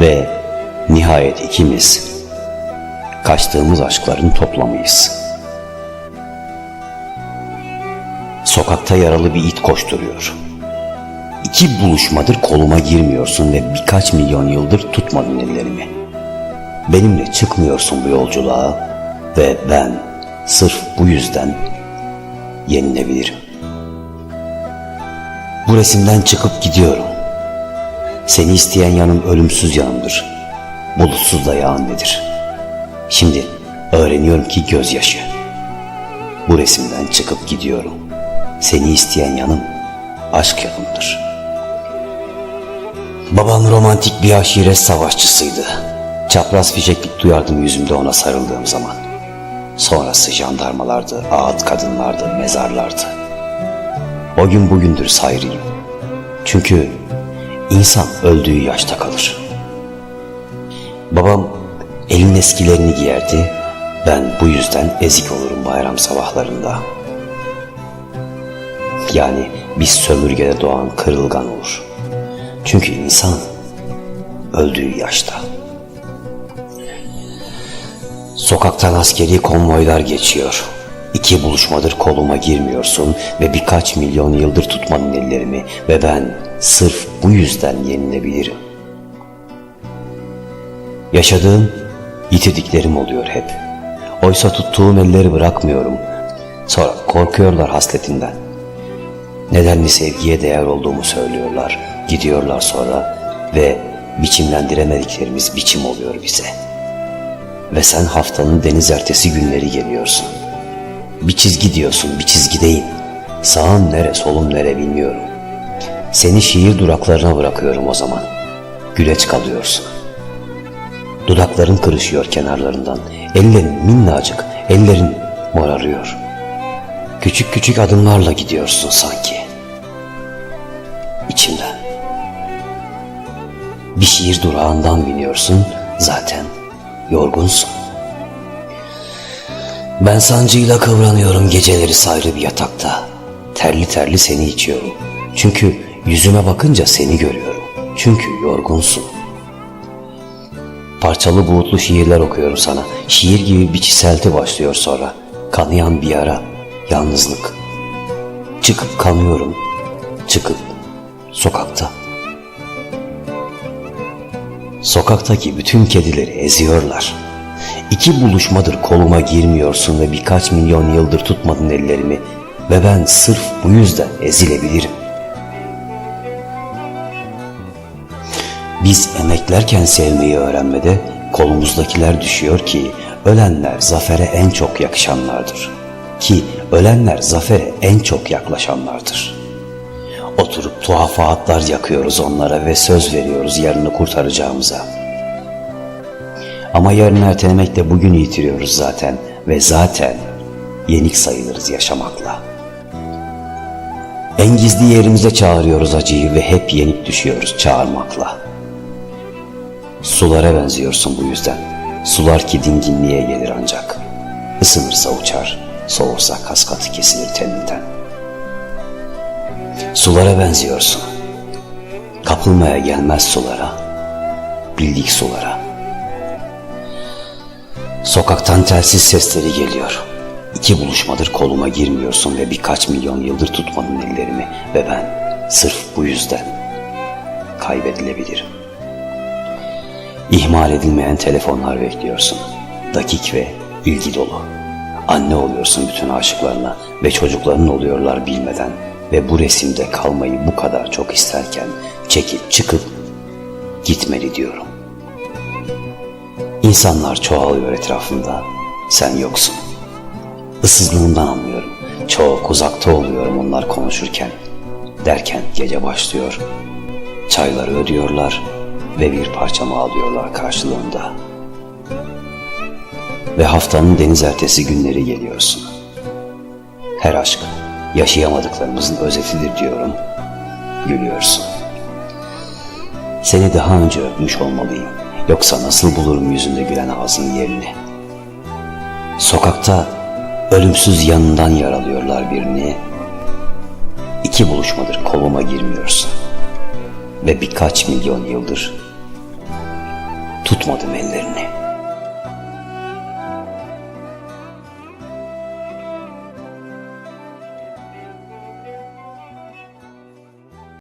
Ve nihayet ikimiz kaçtığımız aşkların toplamıyız. Sokakta yaralı bir it koşturuyor. İki buluşmadır koluma girmiyorsun ve birkaç milyon yıldır tutmadın ellerimi. Benimle çıkmıyorsun bu yolculuğa ve ben sırf bu yüzden yenilebilirim. Bu resimden çıkıp gidiyorum. Seni isteyen yanım ölümsüz yanımdır. Bulutsuz da yağan nedir? Şimdi öğreniyorum ki gözyaşı. Bu resimden çıkıp gidiyorum. Seni isteyen yanım aşk yanımdır. Babam romantik bir aşiret savaşçısıydı. Çapraz fişeklik duyardım yüzümde ona sarıldığım zaman. Sonrası jandarmalardı, ağıt kadınlardı, mezarlardı. O gün bugündür sayrıyım. Çünkü insan öldüğü yaşta kalır. Babam elin eskilerini giyerdi. Ben bu yüzden ezik olurum bayram sabahlarında. Yani bir sömürgede doğan kırılgan olur. Çünkü insan öldüğü yaşta. Sokaktan askeri konvoylar geçiyor. İki buluşmadır koluma girmiyorsun ve birkaç milyon yıldır tutmadın ellerimi ve ben sırf bu yüzden yenilebilirim. Yaşadığım yitirdiklerim oluyor hep. Oysa tuttuğum elleri bırakmıyorum. Sonra korkuyorlar hasletinden. Nedenli sevgiye değer olduğumu söylüyorlar. Gidiyorlar sonra ve biçimlendiremediklerimiz biçim oluyor bize. Ve sen haftanın deniz ertesi günleri geliyorsun. Bir çizgi diyorsun, bir çizgideyim. Sağım nere, solum nere bilmiyorum. Seni şiir duraklarına bırakıyorum o zaman. Güleç kalıyorsun. Dudakların kırışıyor kenarlarından. Ellerin minnacık, ellerin morarıyor. Küçük küçük adımlarla gidiyorsun sanki. İçimden. Bir şiir durağından biniyorsun, zaten yorgunsun. Ben sancıyla kıvranıyorum geceleri sayrı bir yatakta. Terli terli seni içiyorum. Çünkü yüzüme bakınca seni görüyorum. Çünkü yorgunsun. Parçalı buğutlu şiirler okuyorum sana. Şiir gibi bir çiselti başlıyor sonra. Kanayan bir yara, yalnızlık. Çıkıp kanıyorum. Çıkıp sokakta. Sokaktaki bütün kedileri eziyorlar. İki buluşmadır koluma girmiyorsun ve birkaç milyon yıldır tutmadın ellerimi ve ben sırf bu yüzden ezilebilirim. Biz emeklerken sevmeyi öğrenmede kolumuzdakiler düşüyor ki ölenler zafere en çok yakışanlardır. Ki ölenler zafere en çok yaklaşanlardır. Oturup tuhafatlar yakıyoruz onlara ve söz veriyoruz yarını kurtaracağımıza. Ama yarın ertelemekle bugün yitiriyoruz zaten ve zaten yenik sayılırız yaşamakla. En gizli yerimize çağırıyoruz acıyı ve hep yenik düşüyoruz çağırmakla. Sulara benziyorsun bu yüzden. Sular ki dinginliğe gelir ancak. Isınırsa uçar, soğursa kaskatı kesilir teninden. Sulara benziyorsun. Kapılmaya gelmez sulara. Bildik sulara. Sokaktan telsiz sesleri geliyor. İki buluşmadır koluma girmiyorsun ve birkaç milyon yıldır tutmadın ellerimi ve ben sırf bu yüzden kaybedilebilirim. İhmal edilmeyen telefonlar bekliyorsun. Dakik ve ilgi dolu. Anne oluyorsun bütün aşıklarına ve çocukların oluyorlar bilmeden ve bu resimde kalmayı bu kadar çok isterken çekip çıkıp gitmeli diyorum. İnsanlar çoğalıyor etrafında, sen yoksun. Issızlığından anlıyorum. Çok uzakta oluyorum onlar konuşurken. Derken gece başlıyor. Çayları ödüyorlar ve bir parçamı alıyorlar karşılığında. Ve haftanın deniz ertesi günleri geliyorsun. Her aşk yaşayamadıklarımızın özetidir diyorum. Gülüyorsun. Seni daha önce öpmüş olmalıyım. Yoksa nasıl bulurum yüzünde gülen ağzın yerini? Sokakta ölümsüz yanından yaralıyorlar birini. İki buluşmadır koluma girmiyorsun. Ve birkaç milyon yıldır tutmadım ellerini.